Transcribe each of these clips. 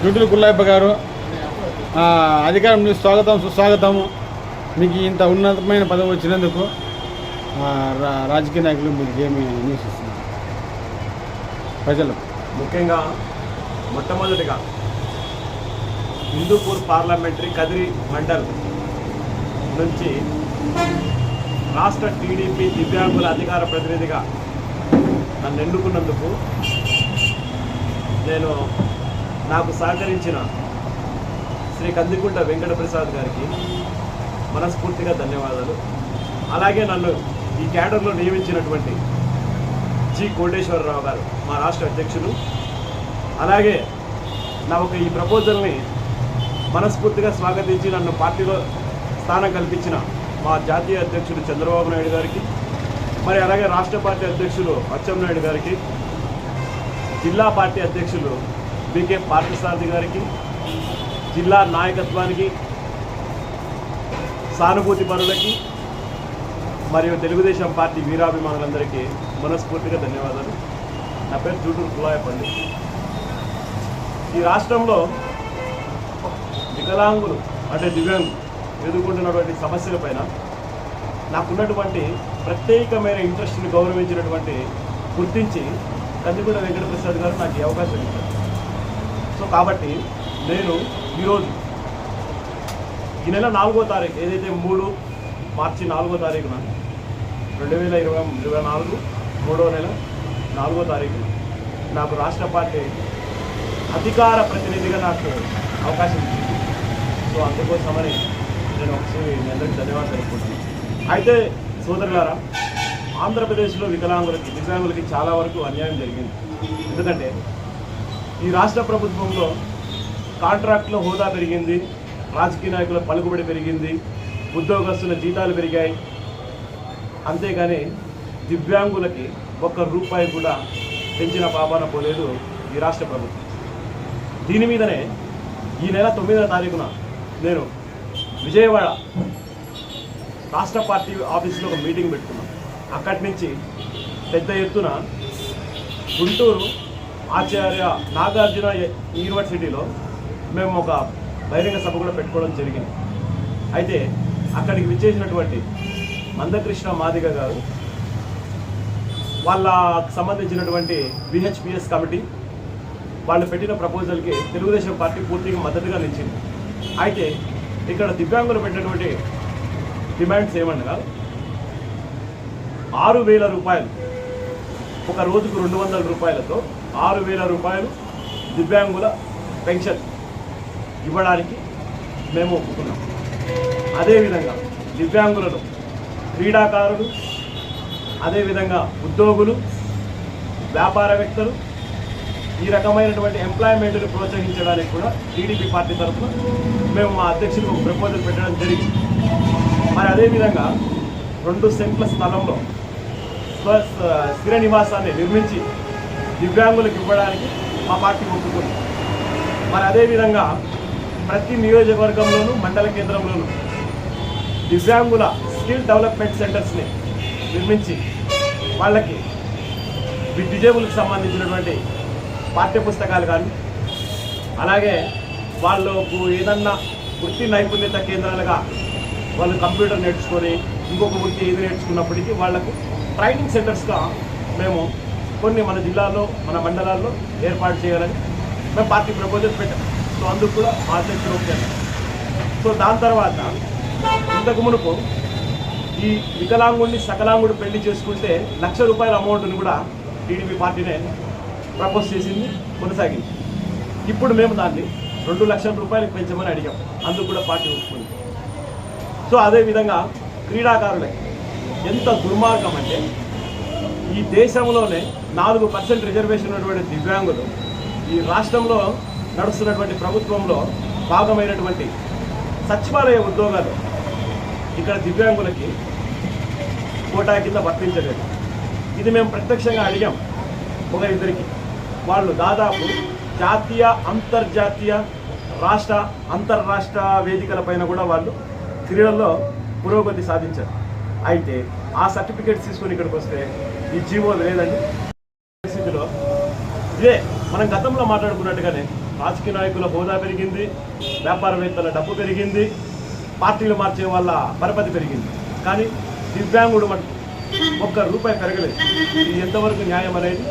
చుట్టూరు గుల్లాయప్ప గారు అధికారం స్వాగతం సుస్వాగతము. మీకు ఇంత ఉన్నతమైన పదవి వచ్చినందుకు రా- రాజకీయ నాయకులు మీకు ఏమి న్యూస్ ప్రజలు ముఖ్యంగా మొట్టమొదటిగా హిందూపూర్ పార్లమెంటరీ కదిరి మండల్ నుంచి రాష్ట్ర టీడీపీ దివ్యాంగుల అధికార ప్రతినిధిగా నన్ను ఎన్నుకున్నందుకు నేను నాకు సహకరించిన శ్రీ కందికుంట వెంకటప్రసాద్ గారికి మనస్ఫూర్తిగా ధన్యవాదాలు. అలాగే నన్ను ఈ క్యాడర్లో నియమించినటువంటి జి కోటేశ్వరరావు గారు మా రాష్ట్ర అధ్యక్షులు. అలాగే నా ఒక ఈ ప్రపోజల్ని మనస్ఫూర్తిగా స్వాగతించి నన్ను పార్టీలో స్థానం కల్పించిన మా జాతీయ అధ్యక్షుడు చంద్రబాబు నాయుడు గారికి మరి అలాగే రాష్ట్ర పార్టీ అధ్యక్షులు అచ్చెన్నాయుడు గారికి జిల్లా పార్టీ అధ్యక్షులు బీకే పార్థసారథి గారికి జిల్లా నాయకత్వానికి సానుభూతి పరులకి మరియు తెలుగుదేశం పార్టీ వీరాభిమానులందరికీ మనస్ఫూర్తిగా ధన్యవాదాలు. నా పేరు చూటూరు కులాయపల్లి ఈ రాష్ట్రంలో వికలాంగులు అంటే దివ్యాంగులు ఎదుర్కొంటున్నటువంటి సమస్యలపైన నాకున్నటువంటి ప్రత్యేకమైన ఇంట్రెస్ట్ని గౌరవించినటువంటి గుర్తించి కందిగూడ వెంకటప్రసాద్ గారు నాకు ఈ అవకాశం ఇచ్చారు. సో కాబట్టి నేను ఈరోజు ఈ నెల నాలుగో తారీఖు ఏదైతే మూడు మార్చి నాలుగో తారీఖున రెండు వేల ఇరవై ఇరవై నాలుగు మూడో నెల నాలుగో తారీఖు నాకు రాష్ట్ర పార్టీ అధికార ప్రతినిధిగా నాకు అవకాశం ఇచ్చింది. సో అందుకోసమని నేను ఒకసారి మీ అందరికీ ధన్యవాదాలు తెలుపుకుంటున్నాను. అయితే సోదరులారా ఆంధ్రప్రదేశ్లో వికలాంగులకి దివ్యాంగులకి చాలా వరకు అన్యాయం జరిగింది. ఎందుకంటే ఈ రాష్ట్ర ప్రభుత్వంలో కాంట్రాక్ట్లో హోదా పెరిగింది రాజకీయ నాయకుల పలుకుబడి పెరిగింది ఉద్యోగస్తుల జీతాలు పెరిగాయి. అంతేగాని దివ్యాంగులకి ఒక్క రూపాయి కూడా పెంచిన పాపాన పోలేదు ఈ రాష్ట్ర ప్రభుత్వం. దీని మీదనే ఈ నెల తొమ్మిదవ తారీఖున నేను విజయవాడ రాష్ట్ర పార్టీ ఆఫీసులో ఒక మీటింగ్ పెట్టుకున్నాను. అక్కడి నుంచి పెద్ద ఎత్తున గుంటూరు ఆచార్య నాగార్జున యూనివర్సిటీలో మేము ఒక బహిరంగ సభ కూడా పెట్టుకోవడం జరిగింది. అయితే అక్కడికి విచ్చేసినటువంటి మందకృష్ణ మాదిగ గారు వాళ్ళకు సంబంధించినటువంటి విహెచ్పిఎస్ కమిటీ వాళ్ళు పెట్టిన ప్రపోజల్కి తెలుగుదేశం పార్టీ పూర్తిగా మద్దతుగా నిలిచింది. అయితే ఇక్కడ దివ్యాంగులు పెట్టినటువంటి డిమాండ్స్ ఏమనగా ఆరు వేల రూపాయలు ఒక రోజుకు రెండు వందల రూపాయలతో ఆరు వేల రూపాయలు దివ్యాంగుల పెన్షన్ ఇవ్వడానికి మేము ఒప్పుకున్నాం. అదేవిధంగా దివ్యాంగులను క్రీడాకారులు అదేవిధంగా ఉద్యోగులు వ్యాపారవేత్తలు ఈ రకమైనటువంటి ఎంప్లాయ్మెంట్ను ప్రోత్సహించడానికి కూడా టీడీపీ పార్టీ తరఫున మేము మా అధ్యక్షులకు ప్రపోజల్ పెట్టడం జరిగింది. మరి అదేవిధంగా రెండు సెంట్ల స్థలంలో స్వ స్థిర నివాసాన్ని నిర్మించి దివ్యాంగులకు ఇవ్వడానికి మా పార్టీ ఒప్పుకుంది మరి అదేవిధంగా ప్రతి నియోజకవర్గంలోనూ మండల కేంద్రంలోనూ దివ్యాంగుల స్కిల్ డెవలప్మెంట్ సెంటర్స్ని నిర్మించి వాళ్ళకి డిజేబుల్కి సంబంధించినటువంటి పాఠ్య పుస్తకాలు కానీ అలాగే వాళ్ళకు ఏదన్నా వృత్తి నైపుణ్యత కేంద్రాలుగా వాళ్ళు కంప్యూటర్ నేర్చుకొని ఇంకొక వృత్తి ఏది నేర్చుకున్నప్పటికీ వాళ్ళకు ట్రైనింగ్ సెంటర్స్గా మేము కొన్ని మన జిల్లాల్లో మన మండలాల్లో ఏర్పాటు చేయాలని మేము పార్టీ ప్రపోజల్ పెట్టాం. సో అందుకు కూడా మా అధ్యక్షులు సో దాని తర్వాత ఇంతకు మునుపు ఈ వికలాంగుడిని సకలాంగుడు పెళ్ళి చేసుకుంటే లక్ష రూపాయల అమౌంట్ని కూడా టీడీపీ పార్టీనే ప్రపోజ్ చేసింది కొనసాగింది. ఇప్పుడు మేము దాన్ని రెండు లక్షల రూపాయలకు పెంచమని అడిగాం. అందుకు కూడా పార్టీ ఒప్పుకుంది. సో అదేవిధంగా క్రీడాకారులకి ఎంత దుర్మార్గం అంటే ఈ దేశంలోనే నాలుగు పర్సెంట్ రిజర్వేషన్ ఉన్నటువంటి దివ్యాంగులు ఈ రాష్ట్రంలో నడుస్తున్నటువంటి ప్రభుత్వంలో భాగమైనటువంటి సచివాలయ ఉద్యోగాలు ఇక్కడ దివ్యాంగులకి కోటా కింద వర్తించలేదు. ఇది మేము ప్రత్యక్షంగా అడిగాం ఒక ఇద్దరికి. వాళ్ళు దాదాపు జాతీయ అంతర్జాతీయ రాష్ట్ర అంతర్రాష్ట్ర వేదికల పైన కూడా వాళ్ళు క్రీడల్లో పురోగతి సాధించారు. అయితే ఆ సర్టిఫికేట్స్ తీసుకొని ఇక్కడికి వస్తే ఈ జీవో లేదండి. ఇదే మనం గతంలో మాట్లాడుకున్నట్టుగానే రాజకీయ నాయకుల హోదా పెరిగింది వ్యాపారవేత్తల డబ్బు పెరిగింది పార్టీలు మార్చే వాళ్ళ పరపతి పెరిగింది. కానీ దివ్యాంగుడు మటుకు ఒక్క రూపాయి పెరగలేదు. ఇది ఎంతవరకు న్యాయం అనేది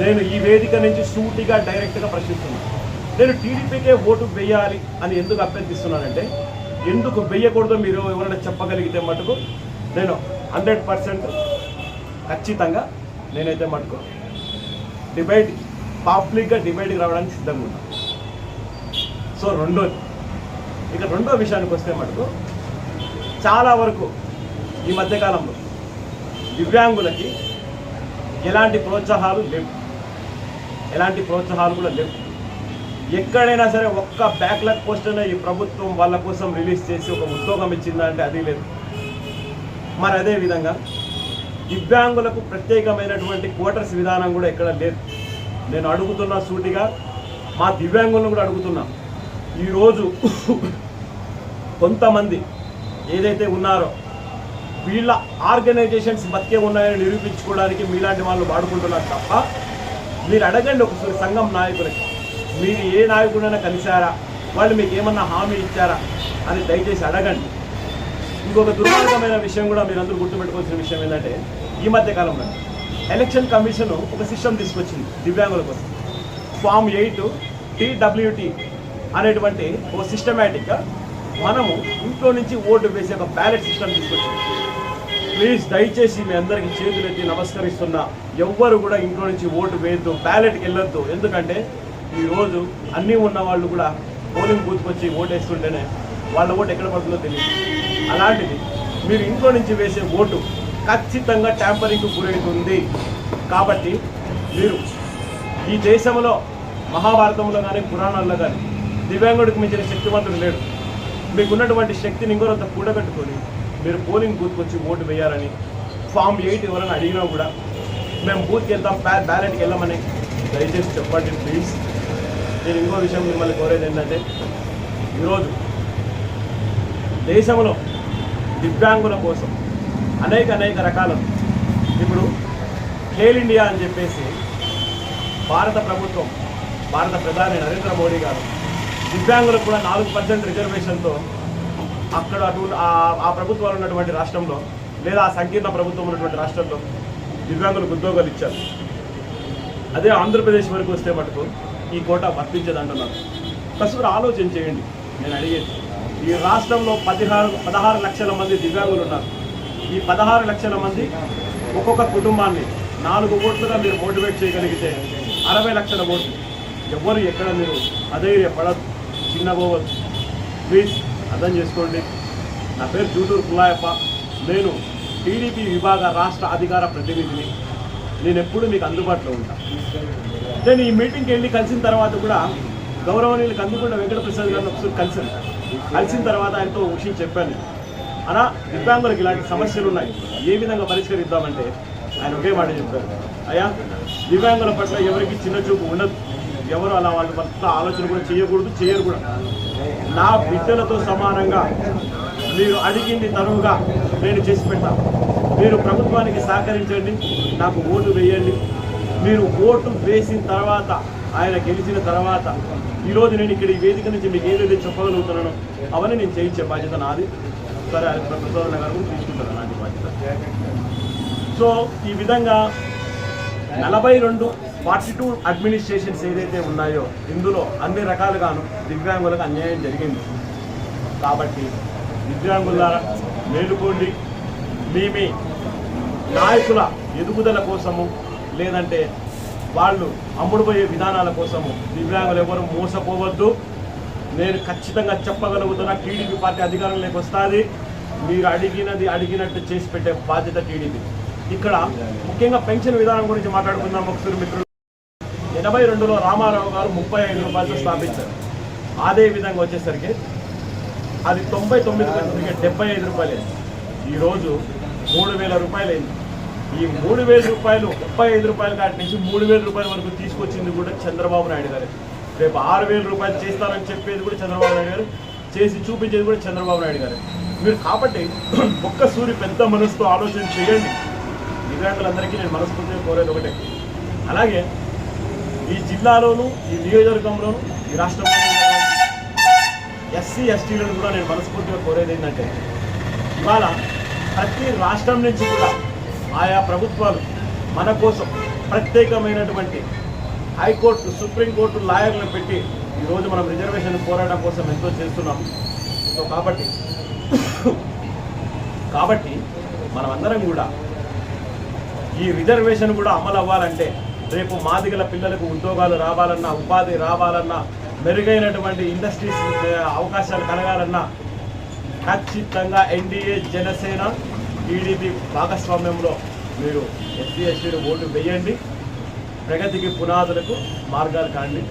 నేను ఈ వేదిక నుంచి సూటిగా డైరెక్ట్గా ప్రశ్నిస్తున్నాను నేను టీడీపీకే ఓటు వేయాలి అని ఎందుకు అభ్యర్థిస్తున్నానంటే ఎందుకు వేయకూడదో మీరు ఎవరైనా చెప్పగలిగితే మటుకు నేను హండ్రెడ్ పర్సెంట్ ఖచ్చితంగా నేనైతే మటుకు డిబేట్ పబ్లిక్గా డిబేట్కి రావడానికి సిద్ధంగా ఉన్నాం. సో రెండోది ఇక రెండో విషయానికి వస్తే మటుకు చాలా వరకు ఈ మధ్యకాలంలో దివ్యాంగులకి ఎలాంటి ప్రోత్సాహాలు లేవు. ఎలాంటి ప్రోత్సాహాలు కూడా లేవు. ఎక్కడైనా సరే ఒక్క బ్యాక్లాగ్ పోస్టర్ ఈ ప్రభుత్వం వాళ్ళ కోసం రిలీజ్ చేసి ఒక ఉద్యోగం ఇచ్చిందంటే అది లేదు. మరి అదే విధంగా దివ్యాంగులకు ప్రత్యేకమైనటువంటి క్వార్టర్స్ విధానం కూడా ఎక్కడ లేదు. నేను అడుగుతున్నా సూటిగా మా దివ్యాంగులను కూడా అడుగుతున్నా. ఈరోజు కొంతమంది ఏదైతే ఉన్నారో వీళ్ళ ఆర్గనైజేషన్స్ బతికే ఉన్నాయని నిరూపించుకోవడానికి మీలాంటి వాళ్ళు వాడుకుంటున్నారు తప్ప మీరు అడగండి ఒకసారి సంఘం నాయకులకి. మీరు ఏ నాయకుడైనా కలిశారా? వాళ్ళు మీకు ఏమన్నా హామీ ఇచ్చారా? అని దయచేసి అడగండి. ఇంకొక దుర్మార్గమైన విషయం కూడా మీరందరూ గుర్తుపెట్టుకోవాల్సిన విషయం ఏంటంటే ఈ మధ్య కాలంలో ఎలక్షన్ కమిషన్ ఒక సిస్టమ్ తీసుకొచ్చింది దివ్యాంగుల కోసం. ఫామ్ ఎయిట్ టీడబ్ల్యూటీ అనేటువంటి ఒక సిస్టమేటిక్గా మనము ఇంట్లో నుంచి ఓటు వేసే ఒక బ్యాలెట్ సిస్టమ్ తీసుకొచ్చింది. ప్లీజ్ దయచేసి మీ అందరికీ చేతులెత్తి నమస్కరిస్తున్నా. ఎవ్వరు కూడా ఇంట్లో నుంచి ఓటు వేయద్దు బ్యాలెట్కి వెళ్ళొద్దు. ఎందుకంటే ఈరోజు అన్నీ ఉన్న వాళ్ళు కూడా పోలింగ్ బూత్కి వచ్చి ఓటు వేస్తుంటేనే వాళ్ళ ఓటు ఎక్కడ పడుతుందో తెలియదు. అలాంటిది మీరు ఇంట్లో నుంచి వేసే ఓటు ఖచ్చితంగా ట్యాంపరింగ్కు గురవుతుంది కాబట్టి మీరు ఈ దేశంలో మహాభారతంలో కానీ పురాణాల్లో కానీ దివ్యాంగుడికి మించిన శక్తివంతుడు లేడు. మీకున్నటువంటి శక్తిని ఇంకొంత కూడబెట్టుకొని మీరు పోలింగ్ బూత్కి వచ్చి ఓటు వేయాలని ఫామ్ ఎయిట్ ఎవరైనా అడిగినా కూడా మేము బూత్కి వెళ్తాం బ్యా బ్యాలెట్కి వెళ్ళమని దయచేసి చెప్పండి ప్లీజ్. నేను ఇంకో విషయం మిమ్మల్ని కోరేది ఏంటంటే ఈరోజు దేశంలో దివ్యాంగుల కోసం అనేక అనేక రకాల. ఇప్పుడు ఖేల్ ఇండియా అని చెప్పేసి భారత ప్రభుత్వం భారత ప్రధాని నరేంద్ర మోడీ గారు దివ్యాంగులకు కూడా నాలుగు పర్సెంట్ రిజర్వేషన్తో అక్కడ అటు ఆ- ఆ ప్రభుత్వాలు ఉన్నటువంటి రాష్ట్రంలో లేదా ఆ సంకీర్ణ ప్రభుత్వం ఉన్నటువంటి రాష్ట్రంలో దివ్యాంగులకు ఉద్యోగాలు ఇచ్చారు. అదే ఆంధ్రప్రదేశ్ వరకు వస్తే మటుకు ఈ కోట వర్తించదు అంటున్నారు కసురు ఆలోచన చేయండి. నేను అడిగేది. ఈ రాష్ట్రంలో పదిహారు పదహారు లక్షల మంది దివ్యాంగులు ఉన్నారు. ఈ పదహారు లక్షల మంది ఒక్కొక్క కుటుంబాన్ని నాలుగు ఓట్లుగా మీరు మోటివేట్ చేయగలిగితే అరవై లక్షల ఓట్లు ఎవ్వరు ఎక్కడ మీరు అధైర్యపడద్దు చిన్నపోవద్దు ప్లీజ్ అర్థం చేసుకోండి. నా పేరు జూటూరు పుల్లాయప్ప. నేను టీడీపీ విభాగ రాష్ట్ర అధికార ప్రతినిధిని. నేను ఎప్పుడు మీకు అందుబాటులో ఉంటాను నేను ఈ మీటింగ్కి వెళ్ళి కలిసిన తర్వాత కూడా గౌరవనీయులకు అందుకున్న వెంకటప్రసాద్ గారిని ఒకసారి కలిసాను కలిసిన తర్వాత ఆయనతో విషయం చెప్పాను అలా దివ్యాంగులకు ఇలాంటి సమస్యలు ఉన్నాయి ఏ విధంగా పరిష్కరిద్దామంటే ఆయన ఒకే మాట చెప్పారు. అయ్యా దివ్యాంగుల పట్ల ఎవరికి చిన్న చూపు ఉండదు. ఎవరు అలా వాళ్ళ పట్ల ఆలోచన కూడా చేయకూడదు చేయరు కూడా. నా బిడ్డలతో సమానంగా మీరు అడిగింది తరువుగా నేను చేసి పెడతాను మీరు ప్రభుత్వానికి సహకరించండి నాకు ఓటు వేయండి. మీరు ఓటు వేసిన తర్వాత ఆయన గెలిచిన తర్వాత ఈరోజు నేను ఇక్కడ ఈ వేదిక నుంచి మీకు ఏదైతే చెప్పగలుగుతున్నానో అవన్నీ నేను చేయించే బాధ్యత నాది. సరే అది ప్రసాద్ గారు కూడా తీసుకుంటారు అలాంటి బాధ్యత. సో ఈ విధంగా నలభై రెండు ఫార్టీ టూ అడ్మినిస్ట్రేషన్స్ ఏదైతే ఉన్నాయో ఇందులో అన్ని రకాలుగాను దివ్యాంగులకు అన్యాయం జరిగింది. కాబట్టి దివ్యాంగుల మేలుకోండి. మీ మీ నాయకుల ఎదుగుదల కోసము లేదంటే వాళ్ళు అమ్ముడుపోయే విధానాల కోసము దివ్యాంగులు ఎవరు మోసపోవద్దు. నేను ఖచ్చితంగా చెప్పగలుగుతున్నా టీడీపీ పార్టీ అధికారంలోకి వస్తుంది. మీరు అడిగినది అడిగినట్టు చేసి పెట్టే బాధ్యత టీడీపీ. ఇక్కడ ముఖ్యంగా పెన్షన్ విధానం గురించి మాట్లాడుకుందాం ఒకసారి మిత్రులు. ఎనభై రెండులో రామారావు గారు ముప్పై ఐదు రూపాయలతో స్థాపించారు. అదే విధంగా వచ్చేసరికి అది తొంభై తొమ్మిది వచ్చేసరికి డెబ్బై ఐదు రూపాయలు. ఈరోజు మూడు వేల రూపాయలు. అయింది ఈ మూడు వేల రూపాయలు ముప్పై ఐదు రూపాయల కాటి నుంచి మూడు వేల రూపాయల వరకు తీసుకొచ్చింది కూడా చంద్రబాబు నాయుడు గారు. రేపు ఆరు వేల రూపాయలు చేస్తారని చెప్పేది కూడా చంద్రబాబు నాయుడు గారు. చేసి చూపించేది కూడా చంద్రబాబు నాయుడు గారు. మీరు కాబట్టి ఒక్క సూరి పెద్ద మనసుతో ఆలోచన చేయండి. దివ్యాంగులందరికీ నేను మనస్ఫూర్తిగా కోరేది ఒకటే. అలాగే ఈ జిల్లాలోను ఈ నియోజకవర్గంలోను ఈ రాష్ట్రంలో ఎస్సీ ఎస్టీలను కూడా నేను మనస్ఫూర్తిగా కోరేది ఏంటంటే ఇవాళ ప్రతి రాష్ట్రం నుంచి కూడా ఆయా ప్రభుత్వాలు మన కోసం ప్రత్యేకమైనటువంటి హైకోర్టు సుప్రీంకోర్టు లాయర్లను పెట్టి ఈరోజు మనం రిజర్వేషన్ పోరాటం కోసం ఎంతో చేస్తున్నాం. సో కాబట్టి కాబట్టి మనమందరం కూడా ఈ రిజర్వేషన్ కూడా అమలు అవ్వాలంటే రేపు మాదిగల పిల్లలకు ఉద్యోగాలు రావాలన్నా ఉపాధి రావాలన్నా మెరుగైనటువంటి ఇండస్ట్రీస్ అవకాశాలు కలగాలన్నా ఖచ్చితంగా ఎన్డీఏ జనసేన టీడీపీ భాగస్వామ్యంలో మీరు ఎస్సీ ఎస్టీలు ఓటు వేయండి. ప్రగతికి పునాదులకు మార్గాలు కాండి.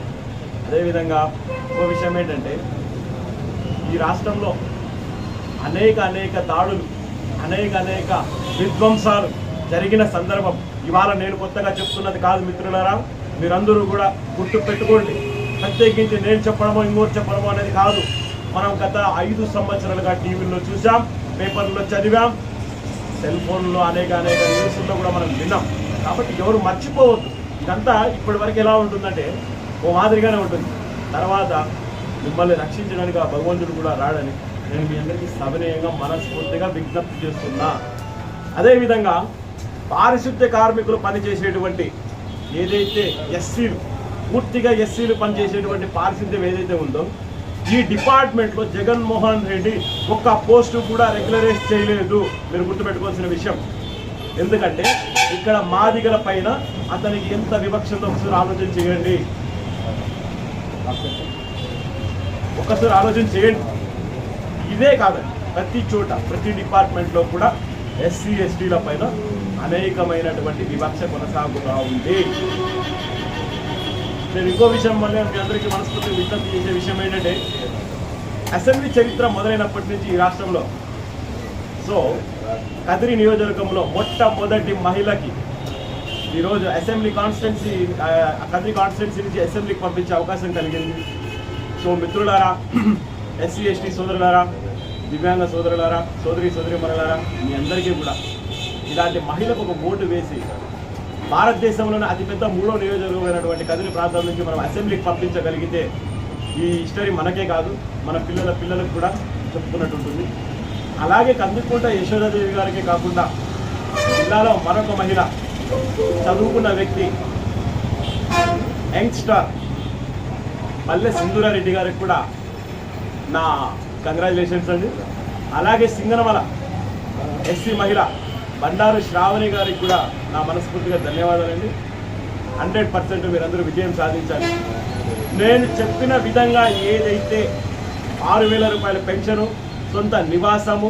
అదేవిధంగా ఇంకో విషయం ఏంటంటే ఈ రాష్ట్రంలో అనేక అనేక దాడులు అనేక అనేక విధ్వంసాలు జరిగిన సందర్భం ఇవాళ నేను కొత్తగా చెప్తున్నది కాదు మిత్రులరా. మీరందరూ కూడా గుర్తు పెట్టుకోండి. ప్రత్యేకించి నేను చెప్పడమో ఇంకోటి చెప్పడమో అనేది కాదు. మనం గత ఐదు సంవత్సరాలుగా టీవీల్లో చూసాం పేపర్లో చదివాం సెల్ ఫోన్లో అనేక అనేక న్యూస్లో కూడా మనం విన్నాం. కాబట్టి ఎవరు మర్చిపోవద్దు. ఇదంతా ఇప్పటి వరకు ఎలా ఉంటుందంటే ఓ మాదిరిగానే ఉంటుంది. తర్వాత మిమ్మల్ని రక్షించడానికి ఆ భగవంతుడు కూడా రాడని నేను మీ అందరికీ సవినయంగా మనస్ఫూర్తిగా విజ్ఞప్తి చేస్తున్నా. అదేవిధంగా పారిశుద్ధ్య కార్మికులు పనిచేసేటువంటి ఏదైతే ఎస్సీలు పూర్తిగా ఎస్సీలు పనిచేసేటువంటి పారిశుద్ధ్యం ఏదైతే ఉందో ఈ డిపార్ట్మెంట్లో జగన్మోహన్ రెడ్డి ఒక్క పోస్టు కూడా రెగ్యులరైజ్ చేయలేదు. మీరు గుర్తుపెట్టుకోవాల్సిన విషయం. ఎందుకంటే ఇక్కడ మాదిగల పైన అతనికి ఎంత వివక్షతో ఒకసారి ఆలోచన చేయండి. ఒకసారి ఆలోచన చేయండి. ఇదే కాదు ప్రతి చోట ప్రతి డిపార్ట్మెంట్లో కూడా ఎస్సీ ఎస్టీల పైన అనేకమైనటువంటి వివక్ష కొనసాగుతూ ఉంది. నేను ఇంకో విషయం మళ్ళీ మీ అందరికీ మనస్ఫూర్తి విజ్ఞప్తి చేసే విషయం ఏంటంటే అసెంబ్లీ చరిత్ర మొదలైనప్పటి నుంచి ఈ రాష్ట్రంలో. సో కదిరి నియోజకవర్గంలో మొట్టమొదటి మహిళకి ఈరోజు అసెంబ్లీ కాన్స్టిట్యున్సీ కదిరి కాన్స్టిట్యున్సీ నుంచి అసెంబ్లీకి పంపించే అవకాశం కలిగింది. సో మిత్రులారా ఎస్సీ ఎస్టీ సోదరులారా దివ్యాంగ సోదరులారా సోదరి సోదరి మరలారా మీ అందరికీ కూడా ఇలాంటి మహిళకు ఒక ఓటు వేసి భారతదేశంలోనే అతిపెద్ద మూడో నియోజకవర్గమైనటువంటి కదిరి ప్రాంతం నుంచి మనం అసెంబ్లీకి పంపించగలిగితే ఈ హిస్టరీ మనకే కాదు మన పిల్లల పిల్లలకు కూడా చెప్పుకున్నట్టు ఉంటుంది. అలాగే కందుకుంట యశోదాదేవి గారికే కాకుండా జిల్లాలో మరొక మహిళ చదువుకున్న వ్యక్తి యంగ్స్టార్ పల్లె సింధూరారెడ్డి గారికి కూడా నా కంగ్రాచులేషన్స్ అండి. అలాగే సింగనమల ఎస్సీ మహిళ బండారు శ్రావణి గారికి కూడా నా మనస్ఫూర్తిగా ధన్యవాదాలండి. హండ్రెడ్ పర్సెంట్ మీరందరూ విజయం సాధించాలి. నేను చెప్పిన విధంగా ఏదైతే ఆరు వేల రూపాయల పెన్షను సొంత నివాసము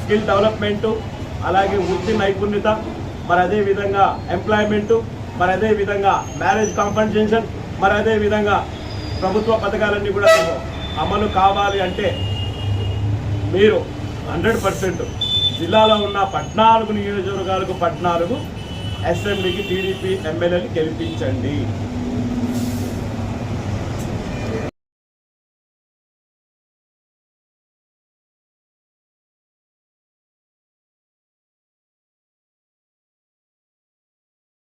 స్కిల్ డెవలప్మెంటు అలాగే వృత్తి నైపుణ్యత మరి అదే విధంగా ఎంప్లాయ్మెంటు మరి అదే విధంగా మ్యారేజ్ కాంపన్సేషన్ మరి అదే విధంగా ప్రభుత్వ పథకాలన్నీ కూడా అమలు కావాలి అంటే మీరు హండ్రెడ్ పర్సెంట్ జిల్లాలో ఉన్న పద్నాలుగు నియోజకవర్గాలకు పద్నాలుగు అసెంబ్లీకి టీడీపీ ఎమ్మెల్యేలు గెలిపించండి.